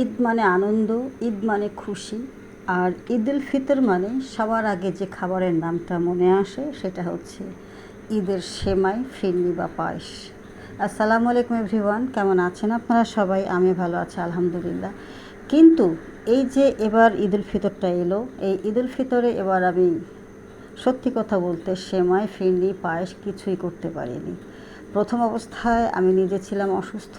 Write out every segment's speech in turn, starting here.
ঈদ মানে আনন্দ, ঈদ মানে খুশি, আর ঈদ উল ফিতর মানে সবার আগে যে খাবারের নামটা মনে আসে সেটা হচ্ছে ঈদের সেমাই, ফিরনি বা পায়েস। আসসালামু আলাইকুম এভরিওয়ান, কেমন আছেন আপনারা সবাই? আমি ভালো আছি, আলহামদুলিল্লাহ। কিন্তু এই যে এবার ঈদ উল ফিতরটা এলো, এই ঈদ উল ফিতরে এবার আমি সত্যি কথা বলতে সেমাই, ফিরনি, পায়েস কিছুই করতে পারিনি। প্রথম অবস্থায় আমি নিজে ছিলাম অসুস্থ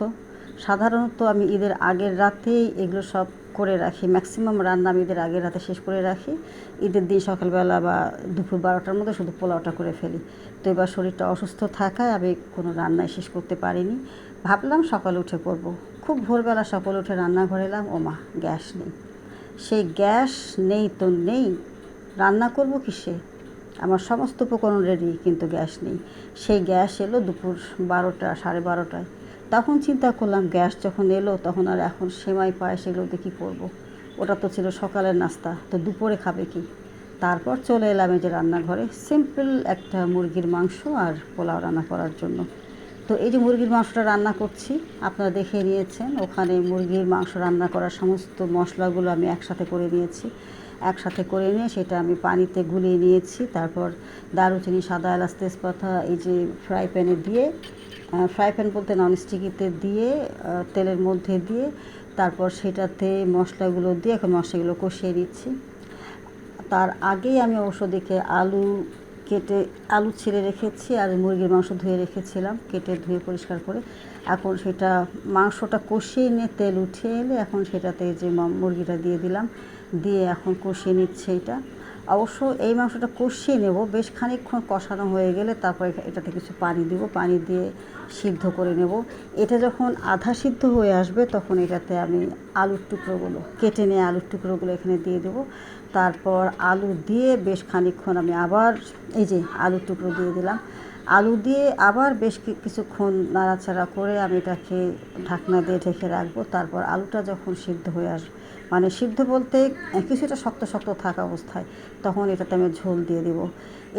সাধারণত আমি ঈদের আগের রাতেই এগুলো সব করে রাখি। ম্যাক্সিমাম রান্না আমি ঈদের আগের রাতে শেষ করে রাখি। ঈদের দিন সকালবেলা বা দুপুর বারোটার মধ্যে শুধু পোলাওটা করে ফেলি। তো এবার শরীরটা অসুস্থ থাকায় আমি কোনো রান্নাই শেষ করতে পারিনি। ভাবলাম সকালে উঠে পড়ব খুব ভোরবেলা সকালে উঠে রান্নাঘরে এলাম ও মা গ্যাস নেই। সেই গ্যাস নেই তো নেই, রান্না করব কিসে? আমার সমস্ত উপকরণ রেডি কিন্তু গ্যাস নেই। সেই গ্যাস এলো দুপুর বারোটা, সাড়ে বারোটায়। তখন চিন্তা করলাম, গ্যাস যখন এলো তখন আর এখন সেমাই পায়েস এগুলোতে কী করব? ওটা তো ছিল সকালের নাস্তা, তো দুপুরে খাবে কি? তারপর চলে এলাম এই যে রান্নাঘরে সিম্পল একটা মুরগির মাংস আর পোলাও রান্না করার জন্য। তো এই যে মুরগির মাংসটা রান্না করছি, আপনারা দেখে নিয়েছেন, ওখানে মুরগির মাংস রান্না করার সমস্ত মশলাগুলো আমি একসাথে করে নিয়েছি। একসাথে করে নিয়ে সেটা আমি পানিতে গুলিয়ে নিয়েছি, তারপর দারুচিনি, সাদা এলাচ তেজপাতা, এই যে ফ্রাই প্যানে দিয়ে ফ্রাই প্যান বলতে ননস্টিকিতে দিয়ে তেলের মধ্যে দিয়ে, তারপর সেটাতে মশলাগুলো দিয়ে এখন মশলাগুলো কষিয়ে নিচ্ছি। তার আগেই আমি অবশ্য দেখে আলু কেটে, আলু ছেড়ে রেখেছি আর মুরগির মাংস ধুয়ে রেখেছিলাম, কেটে ধুয়ে পরিষ্কার করে। এখন সেটা মাংসটা কষিয়ে নিয়ে তেল উঠিয়ে এলে এখন সেটাতে যে মুরগিটা দিয়ে দিলাম, দিয়ে এখন কষিয়ে নিচ্ছে এটা। অবশ্য এই মাংসটা কষিয়ে নেব। বেশ খানিকক্ষণ কষানো হয়ে গেলে তারপরে এটাতে কিছু পানি দিব। পানি দিয়ে সিদ্ধ করে নেব। এটা যখন আধা সিদ্ধ হয়ে আসবে তখন এটাতে আমি আলুর টুকরোগুলো, কেটে নিয়ে আলুর টুকরোগুলো এখানে দিয়ে দেবো। তারপর আলু দিয়ে বেশ খানিকক্ষণ আমি আবার এই যে আলুর টুকরো দিয়ে দিলাম। আলু দিয়ে আবার বেশ কিছুক্ষণ নাড়াচাড়া করে আমি এটাকে ঢাকনা দিয়ে ঢেকে রাখব। তারপর আলুটা যখন সিদ্ধ হয়ে আসবে মানে সিদ্ধ বলতে কিছুটা শক্ত শক্ত থাকা অবস্থায় তখন এটাতে আমি ঝোল দিয়ে দেব।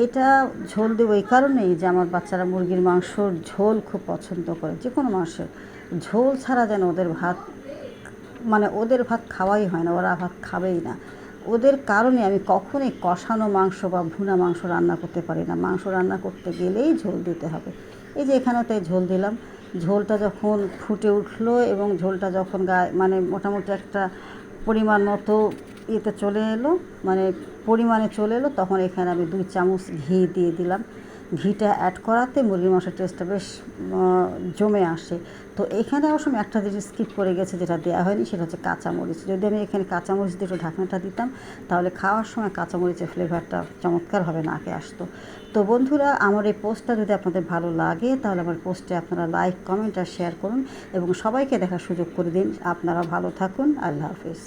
এটা ঝোল দেবো এই কারণেই যে আমার বাচ্চারা মুরগির মাংসর ঝোল খুব পছন্দ করে। যে কোনো মাংসের। ঝোল ছাড়া যেন ওদের ভাত মানে ওদের ভাত খাওয়াই হয় না, ওরা ভাত খাবেই না। ওদের কারণে আমি কখনোই কষানো মাংস বা ভুনা মাংস রান্না করতে পারি না। মাংস রান্না করতে গেলেই ঝোল দিতে হবে। এই যে এখানেতে ঝোল দিলাম। ঝোলটা যখন ফুটে উঠল এবং ঝোলটা যখন গায়ে মানে মোটামুটি একটা পরিমাণ মতো ইয়েতে চলে এলো মানে পরিমাণে চলে এলো, তখন এখানে আমি দুই চামচ ঘি দিয়ে দিলাম। ঘিটা অ্যাড করাতে মুরগির মাংসের টেস্টটা বেশ জমে আসে। তো এখানে অবশ্য আমি একটা জিনিস স্কিপ করে গেছে যেটা দেওয়া হয়নি, সেটা হচ্ছে কাঁচামরিচ। যদি আমি এখানে কাঁচামরিচ দিয়ে একটু ঢাকনাটা দিতাম, তাহলে খাওয়ার সময় কাঁচামরিচের ফ্লেভারটা চমৎকারভাবে নাকে আসতো। তো বন্ধুরা, আমার এই পোস্টটা যদি আপনাদের ভালো লাগে, তাহলে আমার পোস্টে আপনারা লাইক কমেন্ট আর শেয়ার করুন এবং সবাইকে দেখার সুযোগ করে দিন। আপনারা ভালো থাকুন। আল্লাহ হাফিজ।